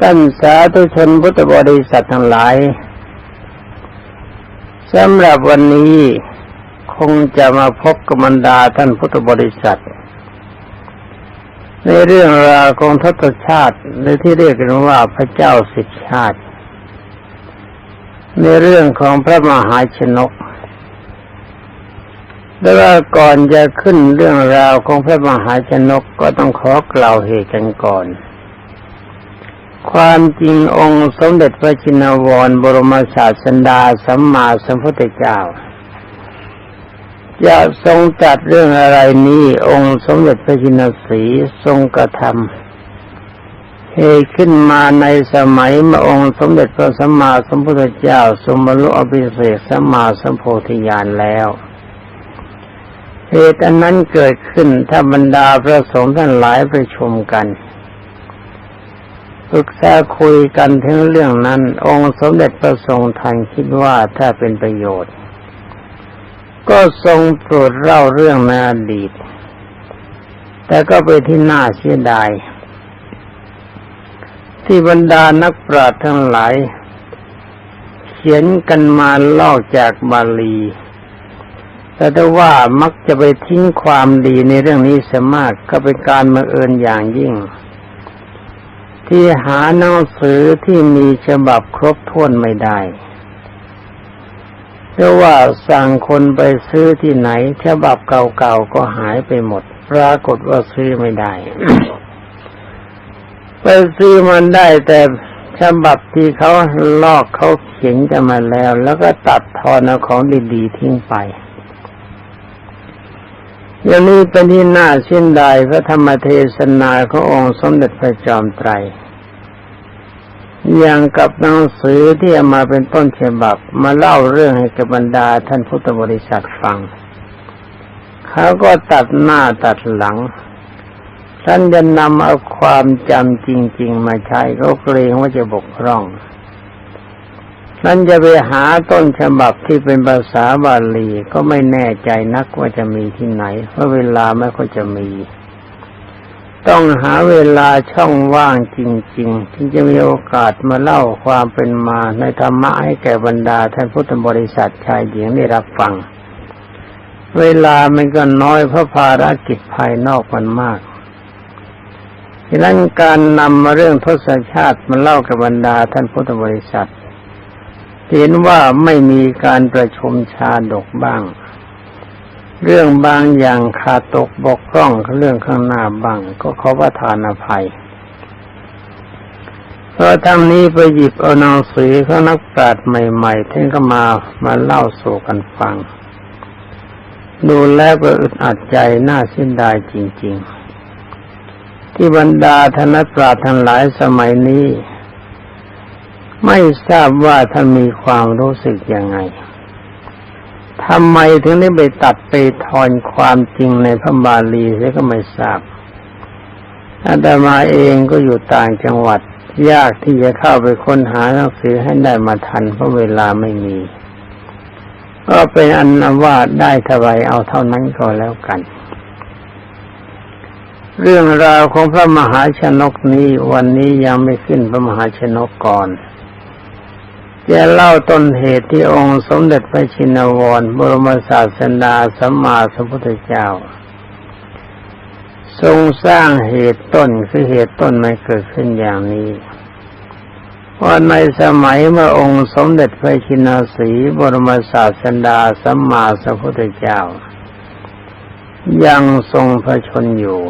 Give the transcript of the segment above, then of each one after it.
ท่านสาธุชนพุทธบริษัททั้งหลายสำหรับวันนี้คงจะมาพบกับบรรดาท่านพุทธบริษัท ในเรื่องราวของทศชาติหรือที่เรียกกันว่าพระเจ้าสิบชาติ ในเรื่องของพระมหาชนกแต่ว่าก่อนจะขึ้นเรื่องราวของพระมหาชนกก็ต้องขอกล่าวเหตุกันก่อน ความจริงองค์สมเด็จพระจินวรบรมศาสดาสัมมาสัมพุทธเจ้าจะทรงจัดเรื่องอะไรนี้องค์สมเด็จพระจินสีทรงกระทำเหตขึ้นมาในสมัยเมื่อองค์สมเด็จพระสัมมาสัมพุทธเจ้าทรงบรรลุอภิเศษสัมมาสัมโพธิญาณแล้วเหตุอันนั้นเกิดขึ้นถ้าบรรดาพระสงฆ์ท่านหลายประชุมกัน ปรึกษาคุยกันถึงเรื่องนั้น องค์สมเด็จพระทรงทันคิดว่าถ้าเป็นประโยชน์ ก็ทรงโปรดเล่าเรื่องในอดีต แต่ก็ไปที่น่าเสียดาย ที่บรรดานักปราชญ์ทั้งหลาย เขียนกันมาลอกจากบาลีแต่ถ้าว่ามักจะไปทิ้งความดีในเรื่องนี้เสียมากก็เป็นการมาเอิญอย่างยิ่ง ที่หาหนังสือที่มีฉบับครบถ้วนไม่ได้เพราะว่าสั่งคนไปซื้อที่ไหน ฉบับเก่าๆก็หายไปหมด ปรากฏว่าซื้อไม่ได้ ไปซื้อมันได้แต่ฉบับที่เขาลอกเขาเขียนกันมาแล้ว แล้วก็ตัดทอนเอาของดีๆทิ้งไป อย่างนี้เป็นที่น่าเสียดายพระธรรมเทศนาขององค์สมเด็จพระจอมไตรอย่างกับหนังสือที่เอามาเป็นต้นฉบับ มาเล่าเรื่องให้กับบรรดาท่านพุทธบริษัทฟัง เขาก็ตัดหน้าตัดหลัง ท่านจะนำเอาความจำจริง ๆ มาใช้ก็เกรงว่าจะบกพร่อง ท่นจะไปหาต้นฉบับที่เป็นภาษาบาลีก็ไม่แน่ใจนักว่าจะมีที่ไหน เพราะเวลาไม่ค่อยจะมี ต้องหาเวลาช่องว่างจริงๆที่จะมีโอกาสมาเล่าความเป็นมาในธรรมะให้แก่บรรดาท่านพุทธบริษัทชายหญิงได้รับฟัง เวลามันก็น้อยเพราะภารกิจภายนอกมันมากดังนั้นการนำมาเรื่องทศชาติมาเล่ากับบรรดาท่านพุทธบริษัท เห็นว่าไม่มีการประชุมชาดกบ้าง เรื่องบางอย่างขาดตกบกพร่องเรื่องข้างหน้าบ้าง ก็ขอประทานอภัยเพราะทั้งนี้ไปหยิบเอาหนังสือของนักปราชญ์ใหม่ๆท่านก็มามาเล่าสู่กันฟัง ดูแล้วก็อึดอัดใจน่าเสียดายจริง ๆ ที่บรรดาธนปราชญ์ทั้งหลายสมัยนี้ ไม่ทราบว่าท่านมีความรู้สึกยังไงทำไมถึงได้ไปตัดไปทอนความจริงในพระบาลีเสียก็ไม่ทราบอาตมาเองก็อยู่ต่างจังหวัด ยากที่จะเข้าไปค้นหาหนังสือให้ได้มาทันเพราะเวลาไม่มี ก็เป็นอันว่าได้เท่าไรเอาเท่านั้นก็แล้วกัน เรื่องราวของพระมหาชนกนี้วันนี้ยังไม่ขึ้นพระมหาชนกก่อน จะเล่าต้นเหตุที่องค์สมเด็จพระชินวรบรมศาสดาสัมมาสัมพุทธเจ้า ทรงสร้างเหตุต้นคือเหตุต้นมันเกิดขึ้นอย่างนี้ว่าในสมัยเมื่อองค์สมเด็จพระชินสีบรมศาสดาสัมมาสัมพุทธเจ้า ยังทรงพระชนอยู่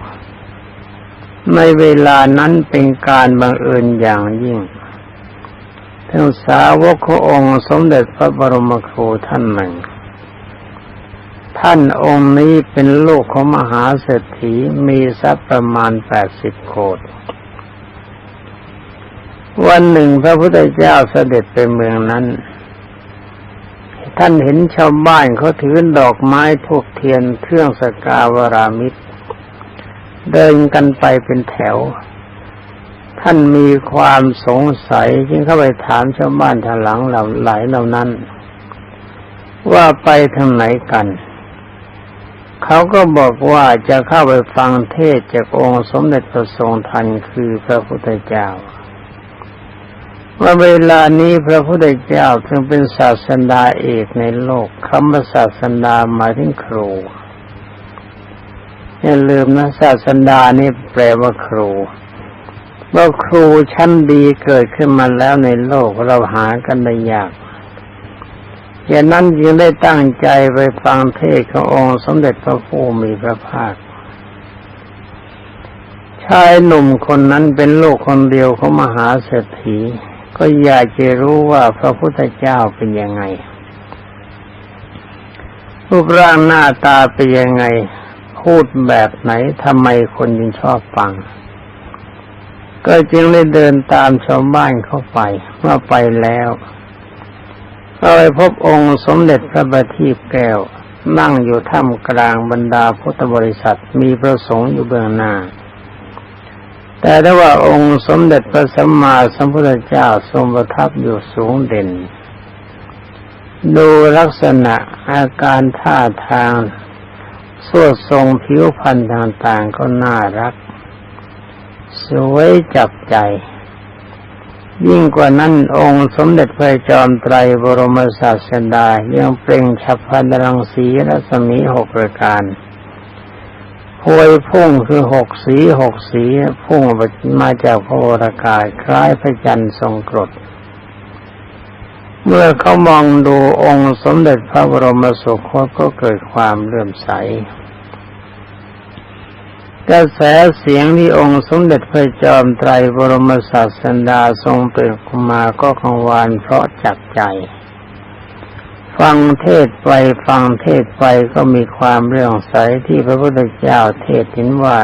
ในเวลานั้นเป็นการบังเอิญอย่างยิ่ง ทั้งสาวกขององค์สมเด็จพระบรมครูท่านหนึ่ง ท่านองค์นี้เป็นลูกของมหาเศรษฐีมีทรัพย์ประมาณแปดสิบโคตรวันหนึ่งพระพุทธเจ้าเสด็จไปเมืองนั้น ท่านเห็นชาวบ้านเขาถือดอกไม้ทูกเทียนเครื่องสกาวรามิตร เดินกันไปเป็นแถว ท่านมีความสงสัยจึงเข้าไปถามชาวบ้านทางหลังเหล่าหลายเหล่านั้น ว่าไปทางไหนกัน เขาก็บอกว่าจะเข้าไปฟังเทศจากองค์สมเด็จพระทรงทันคือพระพุทธเจ้าว่าเวลานี้พระพุทธเจ้าถึงเป็นศาสดาเอกในโลกคำว่าศาสดาหมายถึงครูอย่าลืมนะศาสดานี่แปลว่าครู ว่าครูชั้นดีเกิดขึ้นมาแล้วในโลกเราหากันได้ยากอย่างนั้นจึงได้ตั้งใจไปฟังเทศขององค์สมเด็จพระผู้มีพระภาค ชายหนุ่มคนนั้นเป็นลูกคนเดียวของมหาเศรษฐี ก็อยากจะรู้ว่าพระพุทธเจ้าเป็นยังไง รูปร่างหน้าตาเป็นยังไง พูดแบบไหนทำไมคนยังชอบฟัง ก็จึงได้เดินตามชาวบ้านเข้าไปเมื่อไปแล้วก็ไปพบองค์สมเด็จพระบัณฑิตแก้ว นั่งอยู่ท่ามกลางบรรดาพุทธบริษัทมีพระสงฆ์อยู่เบื้องหน้า แต่ถ้าว่าองค์สมเด็จพระสัมมาสัมพุทธเจ้าทรงประทับอยู่สูงเด่น ดูลักษณะอาการท่าทางสวดทรงผิวพรรณต่างๆก็น่ารัก สวยจับใจ ยิ่งกว่านั้นองค์สมเด็จพระจอมไตรบรมศาสดายังเปล่งฉับพันรังสีรัศมีหกประการพวยพุ่งคือหกสีหกสีพุ่งมาจากพระวรากายคล้ายพระจันทร์ทรงกรด เมื่อเขามองดูองค์สมเด็จพระบรมสุคตก็เกิดความเลื่อมใส กระแสเสียงที่องค์สมเด็จพระจอมไตรบรมศาสดาทรงเป็นกุมาก็คังวานเพราะจับใจ ฟังเทศไปฟังเทศไปก็มีความเรื่องใสที่พระพุทธเจ้าเทศเห็นว่า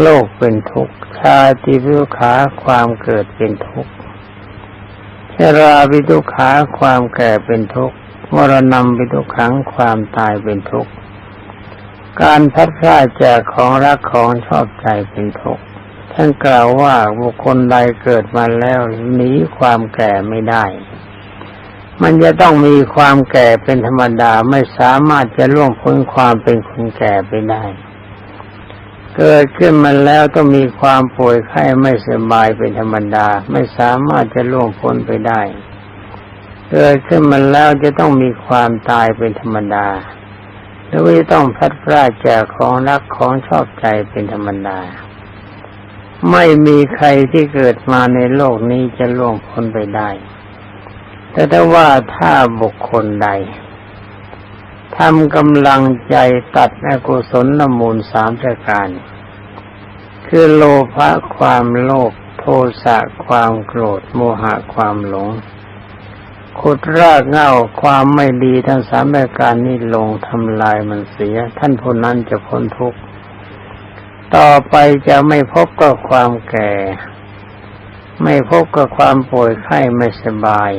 โลกเป็นทุกข์ชาติพิทุขาความเกิดเป็นทุกข์ชราพิทุขาความแก่เป็นทุกข์มรณะพิทุขังความตายเป็นทุกข์ การพัดพลาดจากของรักของชอบใจเป็นทุกข์ท่านกล่าวว่าบุคคลใดเกิดมาแล้วหนีความแก่ไม่ได้ มันจะต้องมีความแก่เป็นธรรมดาไม่สามารถจะล่วงพ้นความเป็นคนแก่ไปได้ เกิดขึ้นมาแล้วต้องมีความป่วยไข้ไม่สบายเป็นธรรมดา ไม่สามารถจะล่วงพ้นไปได้ เกิดขึ้นมาแล้วจะต้องมีความตายเป็นธรรมดา หรือว่าต้องพัดพลาดจากของรักของชอบใจเป็นธรรมดา ไม่มีใครที่เกิดมาในโลกนี้จะล่วงพ้นไปได้ แต่ถ้าว่าถ้าบุคคลใดทำกำลังใจตัดอกุศลละมูลสามประการ คือโลภะความโลภโทสะความโกรธโมหะความหลง ขุดรากเง่าความไม่ดีทั้งสามประการนี้ลงทำลายมันเสีย ท่านผู้นั้นจะพ้นทุกข์ต่อไปจะไม่พบกับความแก่ ไม่พบกับความป่วยไข้ไม่สบาย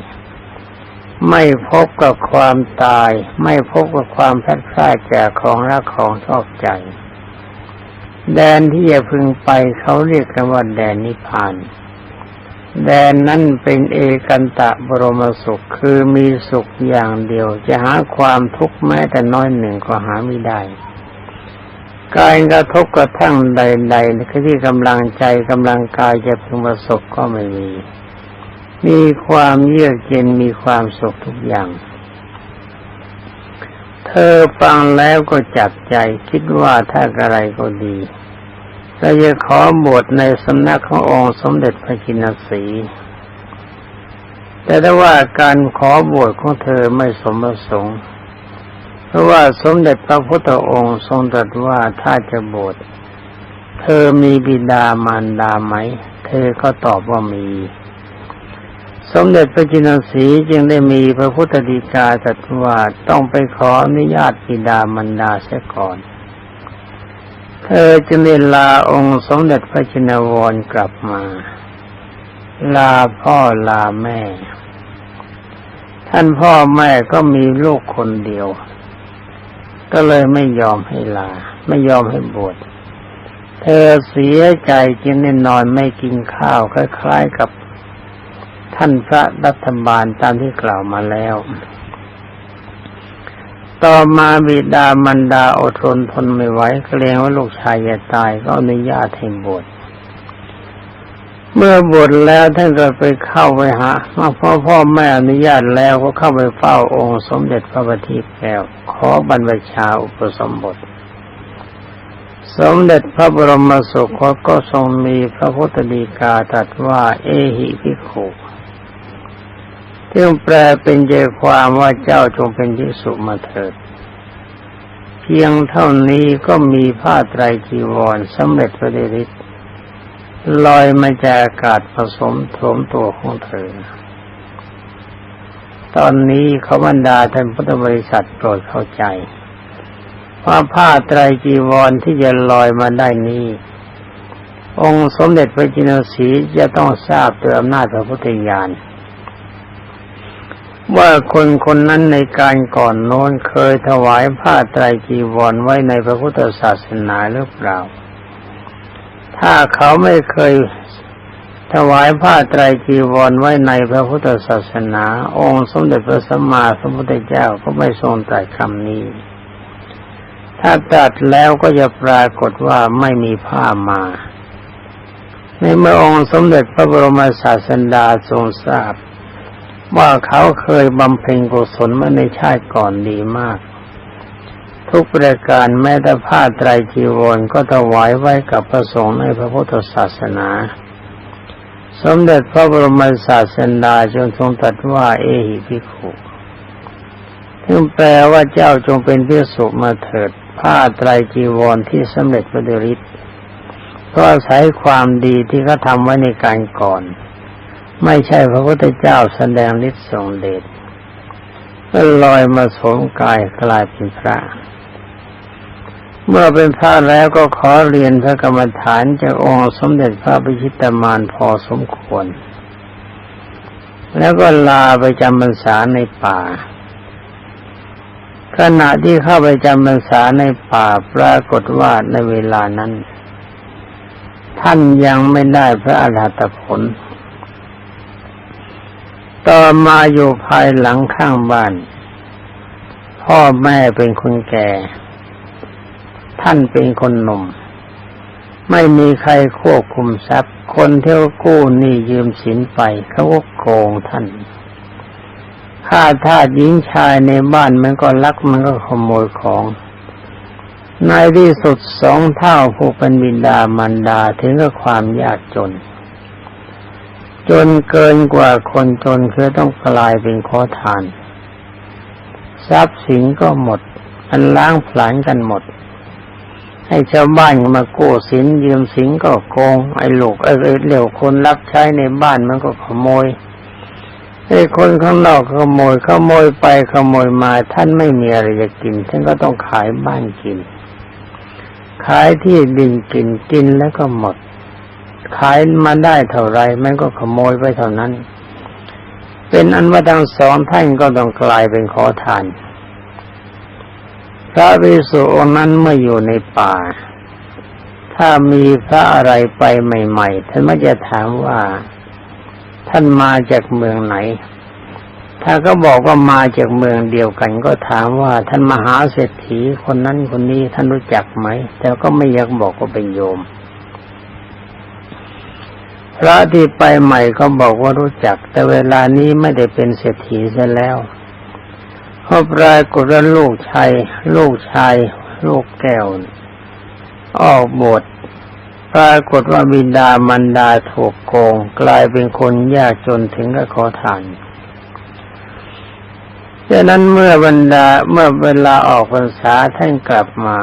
ไม่พบกับความตาย ไม่พบกับความพลาดพลาดจากของรักของชอบใจ แดนที่จะพึงไปเขาเรียกกันว่าแดนนิพพาน แดนนั้นเป็นเอกันตะบรมสุขคือมีสุขอย่างเดียว จะหาความทุกข์แม้แต่น้อยหนึ่งก็หาไม่ได้การกระทบกระทั่งใดๆคือที่กำลังใจกำลังกายจะพึงประสบก็ไม่มี มีความเยือกเย็นมีความสุขทุกอย่าง เธอฟังแล้วก็จับใจคิดว่าถ้าอะไรก็ดี เราจะขอบวชในสำนักขององค์สมเด็จพระจินสีแต่ถ้าว่าการขอบวชของเธอไม่สมประสงค์ เพราะว่าสมเด็จพระพุทธองค์ทรงตรัสว่าถ้าจะบวชเธอมีบิดามารดาไหม เธอก็ตอบว่ามี สมเด็จพระจินสีจึงได้มีพระพุทธดีกาตรัสว่าต้องไปขออนุญาตบิดามารดาเสียก่อน เธอจึงได้ลาองค์สมเด็จพระจินวรกลับมา ลาพ่อลาแม่ ท่านพ่อแม่ก็มีลูกคนเดียว ก็เลยไม่ยอมให้ลา ไม่ยอมให้บวชเธอเสียใจจึงได้นอนไม่กินข้าวคล้ายๆกับท่านพระรัฐบาลตามที่กล่าวมาแล้ว ต่อมาบิดามันดาอดทนทนไม่ไหวเกรงว่าลูกชายจะตายก็อนุญาตให้บวชเมื่อบวชแล้วท่านก็ไปเข้าไปหามาพ่อพ่อแม่อนุญาตแล้วก็เข้าไปเฝ้าองค์สมเด็จพระบัณฑิตแก้วขอบรรพชาอุปสมบท สมเด็จพระบรมสุคตก็ทรงมีพระพุทธดีกาตรัสว่า เอหิภิกขุ ที่แปลเป็นใจความว่าเจ้าจงเป็นภิกษุมาเถิด เพียงเท่านี้ก็มีผ้าไตรจีวรสำเร็จพระเดชลอยมาจากอากาศผสมโถมตัวของเธอ ตอนนี้เขาบรรดาท่านพุทธบริษัทโปรดเข้าใจว่าผ้าไตรจีวรที่จะลอยมาได้นี้ องค์สมเด็จพระจินสีจะต้องทราบโดยอำนาจพระพุทธญาณ ว่าคนคนนั้นในการก่อนโน้นเคยถวายผ้าไตรจีวรไว้ในพระพุทธศาสนาหรือเปล่า ถ้าเขาไม่เคยถวายผ้าไตรจีวรไว้ในพระพุทธศาสนา องค์สมเด็จพระสัมมาสัมพุทธเจ้าก็ไม่ทรงตรัสคำนี้ ถ้าตรัสแล้วก็จะปรากฏว่าไม่มีผ้ามาในเมื่อองค์สมเด็จพระบรมศาสดาทรงทราบ ว่าเขาเคยบำเพ็ญกุศลมาในชาติก่อนดีมาก ทุกประการแม้แต่ผ้าไตรจีวรก็ถวายไว้กับพระสงฆ์ในพระพุทธศาสนา สมเด็จพระบรมศาสดาจงทรงตรัสว่าเอหิภิกขุซึ่งแปลว่าเจ้าจงเป็นพิสุมาเถิด ผ้าไตรจีวรที่สำเร็จพระเดริศเพราะอาศัยความดีที่เขาทำไว้ในการก่อน ไม่ใช่พระพุทธเจ้าแสดงฤทธิ์ทรงเดชก็ลอยมาสวมกายกลายเป็นพระ เมื่อเป็นพระแล้วก็ขอเรียนพระกรรมฐานจากองค์สมเด็จพระพิชิตมานพอสมควร แล้วก็ลาไปจำพรรษาในป่า ขณะที่เข้าไปจำพรรษาในป่าปรากฏว่าในเวลานั้น ท่านยังไม่ได้พระอรหัตผล ต่อมาอยู่ภายหลังข้างบ้าน พ่อแม่เป็นคนแก่ ท่านเป็นคนหนุ่ม ไม่มีใครควบคุมทรัพย์ คนเที่ยวกู้หนี้ยืมสินไปเขาก็โกงท่านข้าทาสหญิงชายในบ้านมันก็ลักมันก็ขโมยของ ในที่สุดสองเท่าผู้เป็นบิดามารดาถึงกับความยากจน จนเกินกว่าคนจนคือต้องกลายเป็นขอทาน ทรัพย์สินก็หมด อันล้างผลาญกันหมด ให้ชาวบ้านมากู้สินยืมสินก็โกง ไอ้ลูกไอ้เหลวคนรับใช้ในบ้านมันก็ขโมยไอ้คนข้างนอกขโมยขโมยไปขโมยมาท่านไม่มีอะไรจะกินท่านก็ต้องขายบ้านกิน ขายที่ดินกินกินแล้วก็หมด ขายมาได้เท่าไรมันก็ขโมยไปเท่านั้น เป็นอันว่าทั้งสองท่านก็ต้องกลายเป็นขอทาน พระภิกษุองนั้นเมื่ออยู่ในป่า ถ้ามีพระอะไรไปใหม่ๆท่านไม่จะถามว่า ท่านมาจากเมืองไหน ถ้าก็บอกว่ามาจากเมืองเดียวกัน ก็ถามว่าท่านมหาเศรษฐีคนนั้นคนนี้ท่านรู้จักไหม แต่ก็ไม่อยากบอกว่าเป็นโยม พระที่ไปใหม่ก็บอกว่ารู้จัก แต่เวลานี้ไม่ได้เป็นเศรษฐีซะแล้วเพราะปรากฏว่าลูกชายลูกชายลูกแก้ว ออกบทปรากฏว่าบิดามันดาถูกโกง กลายเป็นคนยากจนถึงกับขอทานดังนั้นเมื่อบรรดาเมื่อเวลาออกพรรษาท่านกลับมา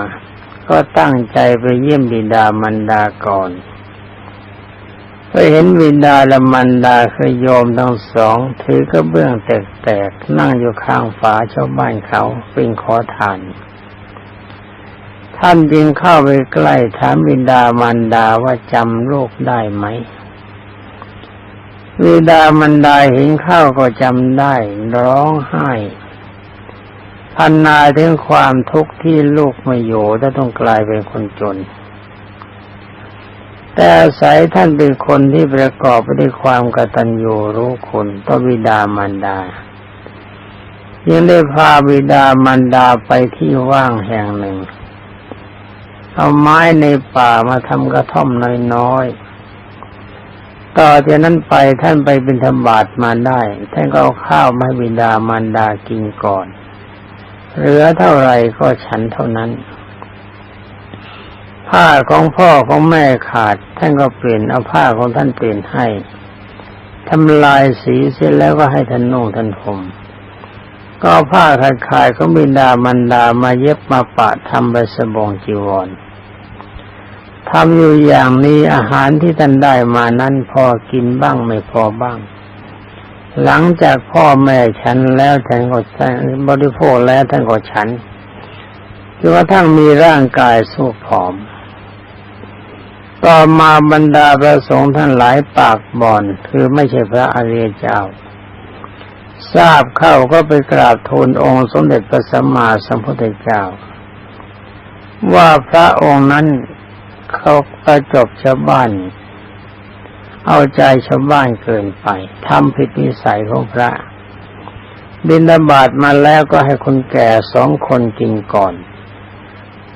ก็ตั้งใจไปเยี่ยมบิดามันดาก่อน ไปเห็นวินดาละมันดาคือโยมทั้งสอง ถือกระเบื้องแตกๆ นั่งอยู่ข้างฝาชาวบ้านเขาเป็นขอทาน ท่านจึงเข้าไปใกล้ถามวินดามันดาว่าจำลูกได้ไหมวิดามันดาเห็นข้าวก็จำได้ ร้องไห้พันนาถึงความทุกข์ที่ลูกไม่อยู่จะต้องกลายเป็นคนจน แต่อาศัยท่านเป็นคนที่ประกอบไปด้วยความกตัญญูรู้คุณต่อบิดามารดา ยังได้พาบิดามารดาไปที่ว่างแห่งหนึ่ง เอาไม้ในป่ามาทำกระท่อมน้อยๆ ต่อจากนั้นไปท่านไปเป็นธบาตมาได้ ท่านก็เอาข้าวมาให้บิดามารดากินก่อน เหลือเท่าไหร่ก็ฉันเท่านั้น ผ้าของพ่อของแม่ขาด ท่านก็เปลี่ยนเอาผ้าของท่านเปลี่ยนให้ทำลายสีเสร็จแล้วก็ให้ท่านนุ่งท่านผมก็เอาผ้าขาดขายของบิดามันดามาเย็บมาปะทำใบสบงจีวรทำอยู่อย่างนี้อาหารที่ท่านได้มานั้นพอกินบ้างไม่พอบ้าง หลังจากพ่อแม่ฉันแล้วท่านก็บริโภคแล้วท่านก็ฉันจนกระทั่งมีร่างกายสู้ผอม ต่อมาบรรดาพระสงฆ์ท่านหลายปากบ่อน คือไม่ใช่พระอริยเจ้า ทราบเข้าก็ไปกราบทูลองค์สมเด็จพระสัมมาสัมพุทธเจ้า ว่าพระองค์นั้นเขาประจบชาวบ้าน เอาใจชาวบ้านเกินไปทำผิดนิสัยของพระบินดาบาตมาแล้วก็ให้คนแก่สองคนกินก่อน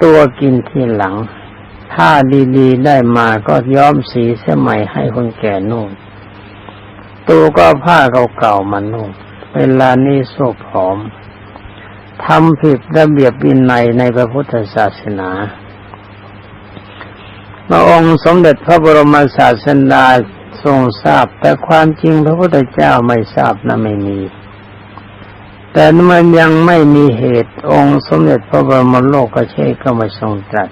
ตัวกินที่หลัง ถ้าดีๆได้มาก็ย้อมสีเสื้อใหม่ให้คนแก่นุ่งตัวก็ผ้าเก่าๆมานุ่งเวลานี้โซผอมทำผิดระเบียบวินัยในพระพุทธศาสนาพระองค์สมเด็จพระบรมศาสดาทรงทราบ แต่ความจริงพระพุทธเจ้าไม่ทราบนะไม่มี แต่มันยังไม่มีเหตุองค์สมเด็จพระบรมโลกเชษก็มาทรงตรัส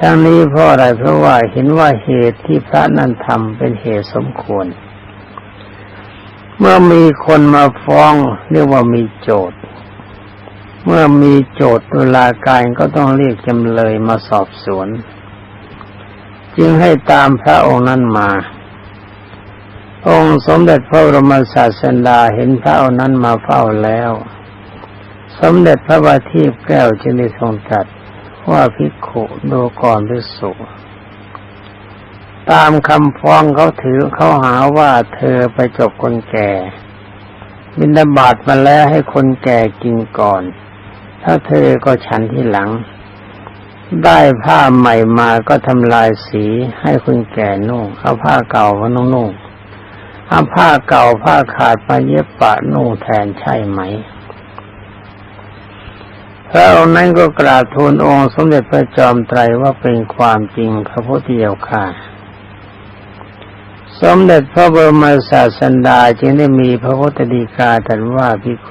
ทั้งนี้เพราะอะไรเพราะว่าเห็นว่าเหตุที่พระนั้นทำเป็นเหตุสมควร เมื่อมีคนมาฟ้องเรียกว่ามีโจทย์ เมื่อมีโจทย์ตุลาการก็ต้องเรียกจำเลยมาสอบสวน จึงให้ตามพระองค์นั้นมา องค์สมเด็จพระบรมศาสดาเห็นพระองค์นั้นมาเฝ้าแล้ว สมเด็จพระบาทีแก้วจึงได้ทรงตรัส ว่าภิกขุดูก่อนภิกษุตามคำฟ้องเขาถือเขาหาว่าเธอไปจบคนแก่ บินดาบาตมาแล้วให้คนแก่กินก่อน ถ้าเธอก็ฉันที่หลัง ได้ผ้าใหม่มาก็ทำลายสีให้คนแก่นุ่งเอาผ้าเก่ามานุ่งนุ่งเอาผ้าเก่าผ้าขาดมาเย็บปะนุ่งแทนใช่ไหม พระองค์นั้นก็กราบทูลองค์สมเด็จพระจอมไตรว่าเป็นความจริงพระพุทธเจ้าค่ะ สมเด็จพระบรมศาสดาจึงได้มีพระพุทธดีกาตรัสว่าพิโค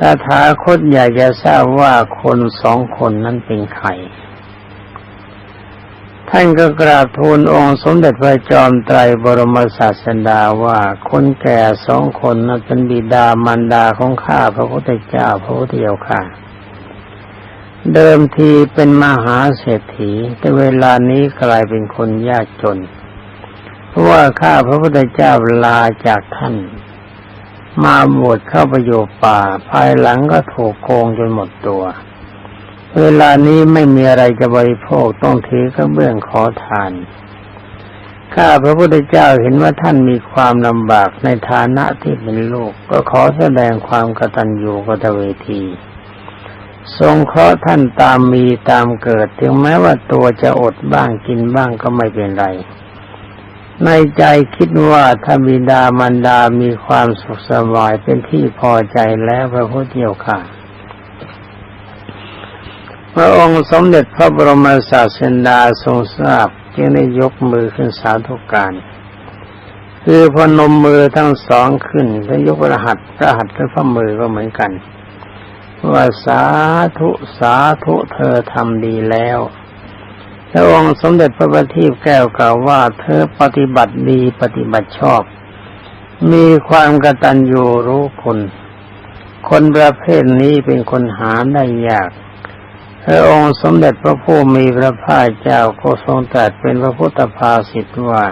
ตถาคตอยากจะทราบว่าคนสองคนนั้นเป็นใคร ท่านก็กราบทูลองค์สมเด็จพระจอมไตรบรมศาสดาว่าคนแก่สองคนนั้นเป็นบิดามารดาของข้าพระพุทธเจ้าพระพุทธเจ้าค่ะ เดิมทีเป็นมหาเศรษฐี แต่เวลานี้กลายเป็นคนยากจน เพราะว่าข้าพระพุทธเจ้าลาจากท่าน มาบวชเข้าไปอยู่ป่า ภายหลังก็ถูกโกงจนหมดตัว เวลานี้ไม่มีอะไรจะบริโภคต้องถือกระเบื้องขอทาน ข้าพระพุทธเจ้าเห็นว่าท่านมีความลำบากในฐานะที่เป็นลูกก็ขอแสดงความกตัญญูกตเวที ทรงเคราะห์ท่านตามมีตามเกิด ถึงแม้ว่าตัวจะอดบ้างกินบ้างก็ไม่เป็นไร ในใจคิดว่าถ้าบิดามารดามีความสุขสบายเป็นที่พอใจแล้วพระพุทธเจ้าค่ะ พระองค์สมเด็จพระบรมศาสดาทรงทราบจึงได้ยกมือขึ้นสาธุการ คือพนมมือทั้งสองขึ้นแล้วยกรหัสรหัสกับพระมือก็เหมือนกันว่าสาธุสาธุเธอทำดีแล้วพระองค์สมเด็จพระบัณฑิตแก้วกล่าวว่าเธอปฏิบัติดีปฏิบัติชอบ มีความกตัญญูรู้คุณ คนประเภทนี้เป็นคนหาได้ยาก พระองค์สมเด็จพระผู้มีพระภาคเจ้าก็ทรงตรัสเป็นพระพุทธภาสิทธว่า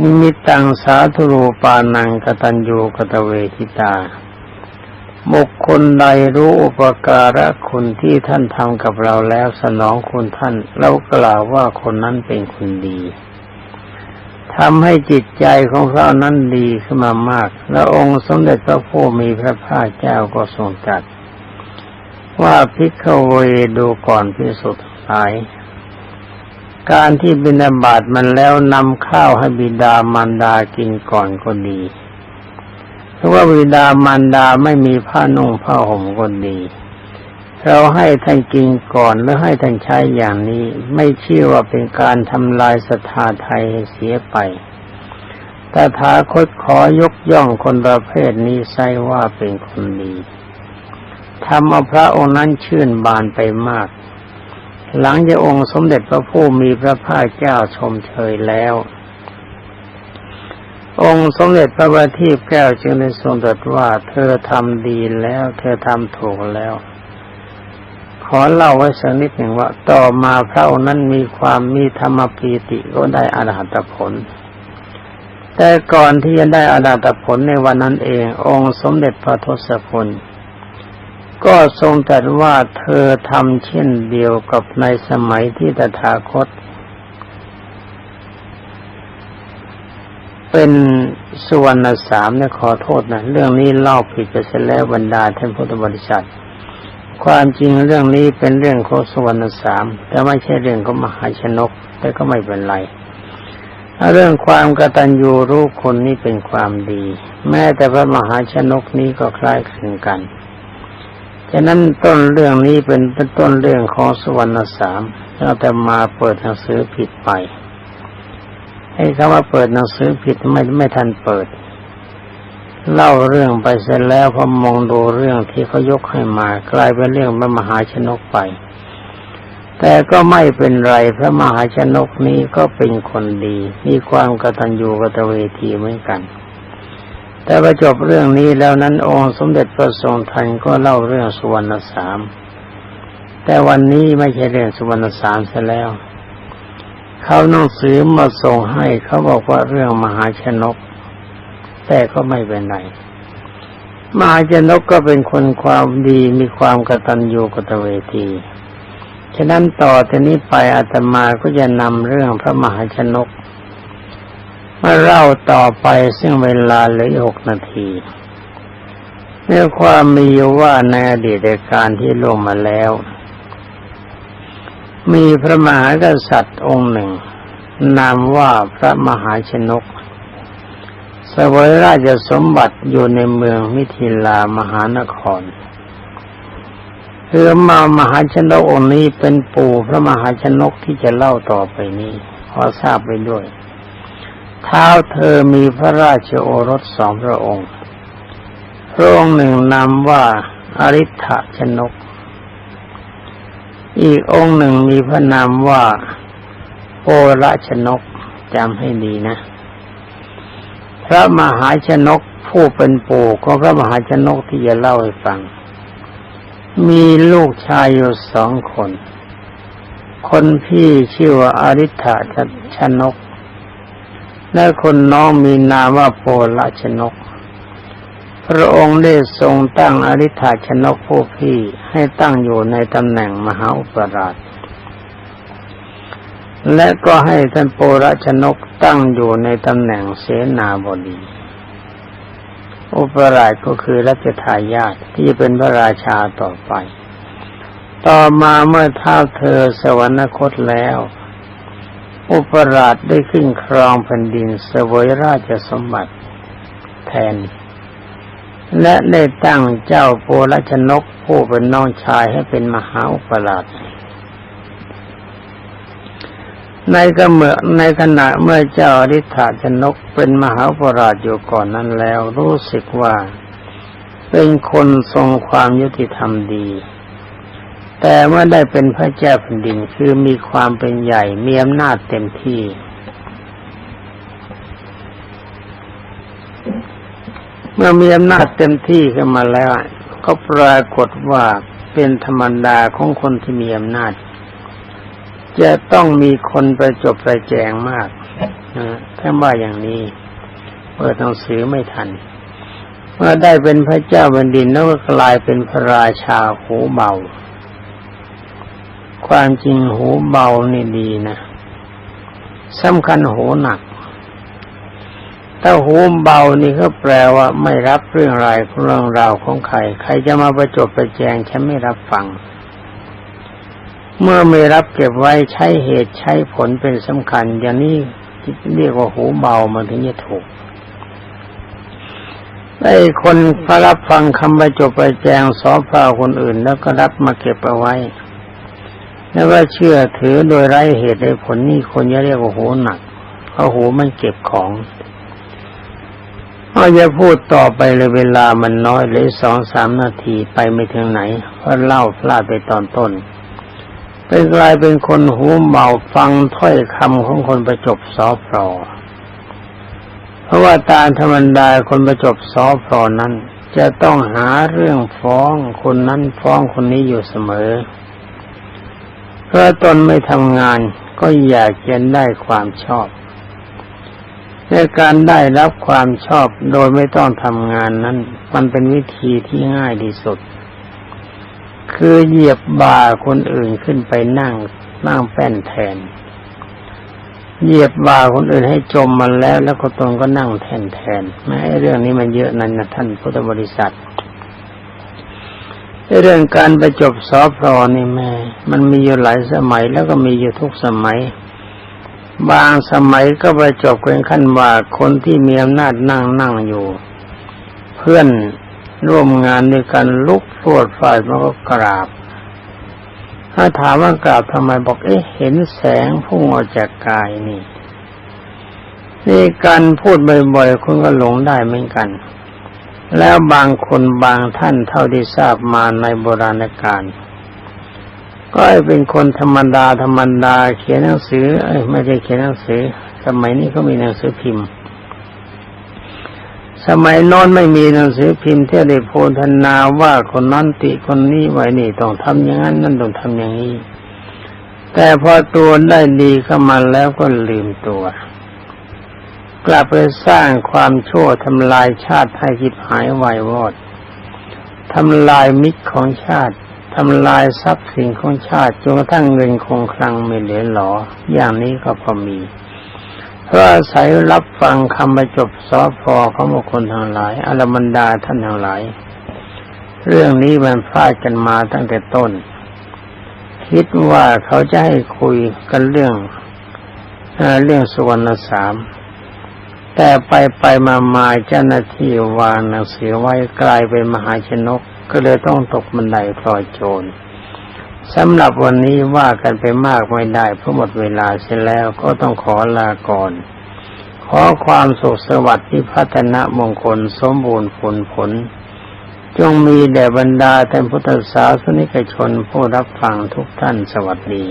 นิมิตังสาธุรูปานังกตัญญูกตเวทิตา บุคคลใดรู้อุปการะคุณที่ท่านทำกับเราแล้วสนองคุณท่านเรากล่าวว่าคนนั้นเป็นคนดีทำให้จิตใจของเรานั้นดีขึ้นมามาก และองค์สมเด็จพระผู้มีพระภาคเจ้าก็ทรงตรัส ว่าพิกเวดูก่อนพิสุทธิ์สาย การที่บินาบาตมันแล้วนำข้าวให้บิดามารดากินก่อนก็ดี เพราะว่าบิดามารดาไม่มีผ้านุ่งผ้าห่มก็ดีเราให้ท่านกินก่อนหรือให้ท่านใช้อย่างนี้ ไม่เชื่อว่าเป็นการทำลายศรัทธาไทยให้เสียไปแต่ถาคตขอยกย่องคนประเภทนี้ใช่ว่าเป็นคนดี ทำเอาพระองค์นั้นชื่นบานไปมาก หลังจากองค์สมเด็จพระผู้มีพระภาคเจ้าชมเชยแล้ว องค์สมเด็จพระบัณฑิตแก้วจึงได้ทรงตรัสว่าเธอทำดีแล้ว เธอทำถูกแล้ว ขอเล่าไว้สักนิดหนึ่งว่า ต่อมาพระองค์นั้นมีความมีธรรมปีติก็ได้อรหัตผลแต่ก่อนที่จะได้อรหัตผลในวันนั้นเอง องค์สมเด็จพระทศพล ก็ทรงตรัสว่าเธอทำเช่นเดียวกับในสมัยที่ตถาคต เป็นสุวรรณสามเนี่ยขอโทษนะเรื่องนี้เล่าผิดไปเสียแล้วบรรดาท่านพุทธบริษัท ความจริงเรื่องนี้เป็นเรื่องของสุวรรณสามแต่ไม่ใช่เรื่องของมหาชนก แต่ก็ไม่เป็นไรเรื่องความกตัญญูรู้คนนี้เป็นความดี แม้แต่พระมหาชนกนี้ก็คล้ายคลึงกัน ฉะนั้นต้นเรื่องนี้เป็นเป็นต้นเรื่องของสวรรณสามเราแต่มาเปิดหนังสือผิดไปให้คำว่าเปิดหนังสือผิดไม่ไม่ทันเปิด เล่าเรื่องไปเสร็จแล้วพอมองดูเรื่องที่เขายกให้มากลายเป็นเรื่องพระมหาชนกไป แต่ก็ไม่เป็นไรพระมหาชนกนี้ก็เป็นคนดี มีความกตัญญูกตเวทีเหมือนกัน แต่พอจบเรื่องนี้แล้วนั้นองค์สมเด็จพระทรงทันก็เล่าเรื่องสุวรรณสาม แต่วันนี้ไม่ใช่เรื่องสุวรรณสามซะแล้ว เขาหนังสือมาส่งให้เขาบอกว่าเรื่องมหาชนก แต่ก็ไม่เป็นไรมหาชนกก็เป็นคนความดีมีความกตัญญูกตเวทีฉะนั้นต่อจากนี้ไปอาตมาก็จะนำเรื่องพระมหาชนก มาเล่าต่อไปซึ่งเวลาเหลือหกนาทีเนื้องความมีว่าในอดีตการที่ล่วงมาแล้ว มีพระมหากษัตริย์องค์หนึ่ง นามว่าพระมหาชนกสวยราชสมบัติอยู่ในเมืองมิถิลามหานครคือมามหาชนกองค์นี้เป็นปู่พระมหาชนกที่จะเล่าต่อไปนี้ ขอทราบไปด้วย เท้าเธอมีพระราชโอรสสองพระองค์ พระองค์หนึ่งนามว่าอริ t ชนก อีกองค์หนึ่งมีพระนามว่าโอระชนกจำให้ดีนะ พระมหาชนกผู้เป็นปู่ของพระมหาชนกที่จะเล่าให้ฟัง มีลูกชายอยู่สองคน คนพี่ชื่อว่าอริ t ชนก และคนน้องมีนามว่าโพลชนก พระองค์ได้ทรงตั้งอริ t ชนกผู้พี่ให้ตั้งอยู่ในตำแหน่งมหาอุปราช และก็ให้ท่านโปรชนกตั้งอยู่ในตำแหน่งเสนาบดีอุปราชก็คือรัชทายาทที่เป็นพระราชาต่อไป ต่อมาเมื่อท้าเธอสวรรคตแล้ว อุปราชได้ขึ้นครองแผ่นดินสวยราชสมบัติแทน และได้ตั้งเจ้าโพลชนกผู้เป็นน้องชายให้เป็นมหาอุปราชในกเมื่อในขณะเมื่อเจ้าอริ t ชนกเป็นมหาอุปราชอยู่ก่อนนั้นแล้วรู้สึกว่า เป็นคนทรงความยุติธรรมดี แต่เมื่อได้เป็นพระเจ้าแผ่นดินคือมีความเป็นใหญ่ มีอำนาจเต็มที่ เมื่อมีอำนาจเต็มที่ขึ้นมาแล้ว ก็ปรากฏว่าเป็นธรรมดาของคนที่มีอำนาจ จะต้องมีคนประจบประแจงมากนะถ้าว่าอย่างนี้เปิดหนังสือไม่ทันเมื่อได้เป็นพระเจ้าแผ่นดินแล้วก็กลายเป็นพระราชาหูเบา ความจริงหูเบานี่ดีนะสำคัญหูหนัก ถ้าหูเบานี่ก็แปลว่าไม่รับเรื่องรายเรื่องราวของใคร ใครจะมาประจบประแจงฉันไม่รับฟัง เมื่อไม่รับเก็บไว้ใช้เหตุใช้ผลเป็นสำคัญ อย่างนี้เรียกว่าหูเบามันถึงจะถูกไอ้คนพระรับฟังคำประจบไปแจงสอพาคนอื่น แล้วก็รับมาเก็บเอาไว้ แล้วว่าเชื่อถือโดยไร้เหตุไร้ผลนี่คนจะเรียกว่าหูหนักเพราะหูมันเก็บของเอาจะพูดต่อไปเลยเวลามันน้อยเลยสองสามนาทีไปไม่ถึงไหนเพราะเล่าพลาดไปตอนต้นเป็นกลายเป็นคนหูเบาฟังถ้อยคำของคนประจบสอพรอเพราะว่าตามธรรมดาคนประจบสอพรอนั้น จะต้องหาเรื่องฟ้องคนนั้นฟ้องคนนี้อยู่เสมอ เพราะตนไม่ทำงานก็อยากจะได้ความชอบในการได้รับความชอบโดยไม่ต้องทำงานนั้น มันเป็นวิธีที่ง่ายที่สุด คือเหยียบบ่าคนอื่นขึ้นไปนั่งนั่งแป้นแทน เหยียบบ่าคนอื่นให้จมมันแล้ว แล้วก็ตนก็นั่งแทนแทนแม้เรื่องนี้มันเยอะนั่นนะท่านพุทธบริษัท เรื่องการประจบสอพรอนี่แม่ มันมีอยู่หลายสมัยแล้วก็มีอยู่ทุกสมัย บางสมัยก็ไปจบกันขั้นว่าคนที่มีอำนาจนั่งนั่งอยู่ เพื่อนร่วมงานด้วยกันลุกพรวดฝ่ายมันก็กราบ ถ้าถามว่ากราบทำไมบอกเอ๊ะเห็นแสงพุ่งออกจากกายนี่นี่การพูดบ่อยๆคุณก็หลงได้เหมือนกัน แล้วบางคนบางท่านเท่าที่ทราบมาในโบราณกาลก็เป็นคนธรรมดาธรรมดา เขียนหนังสือเอ้ยไม่ได้เขียนหนังสือ สมัยนี้ก็มีหนังสือพิมพ์ สมัยนอนไม่มีหนังสือพิมพ์ที่ได้โพธนาว่าคนนั้นติคนนี้ไว้นี่ต้องทำอย่างนั้นนั่นต้องทำอย่างนี้ แต่พอตัวได้ดีเข้ามาแล้วก็ลืมตัว กลับไปสร้างความชั่วทำลายชาติให้คิดหายวายวอดทำลายมิตรของชาติทำลายทรัพย์สินของชาติจนกระทั่งเงินคงคลังไม่เหลือหลอ อย่างนี้ก็พอมีเพราะอาศัยรับฟังคำประจบซอฟอของบุคคลทั้งหลายอารมันดาท่านทั้งหลาย เรื่องนี้มันพลาดกันมาตั้งแต่ต้น คิดว่าเขาจะให้คุยกันเรื่องเรื่องสุวรรณสาม แต่ไปไปมามาเจ้าหน้าที่วางหนังสือไว้กลายเป็นมหาชนก ก็เลยต้องตกบันไดพลอยโจรสำหรับวันนี้ว่ากันไปมากไม่ได้เพราะหมดเวลาเสร็จแล้วก็ต้องขอลาก่อน ขอความสุขสวัสดิ์ที่พัฒนามงคลสมบูรณ์ผลผล จงมีแด่บรรดาท่านพุทธศาสนิกชนผู้รับฟังทุกท่านสวัสดี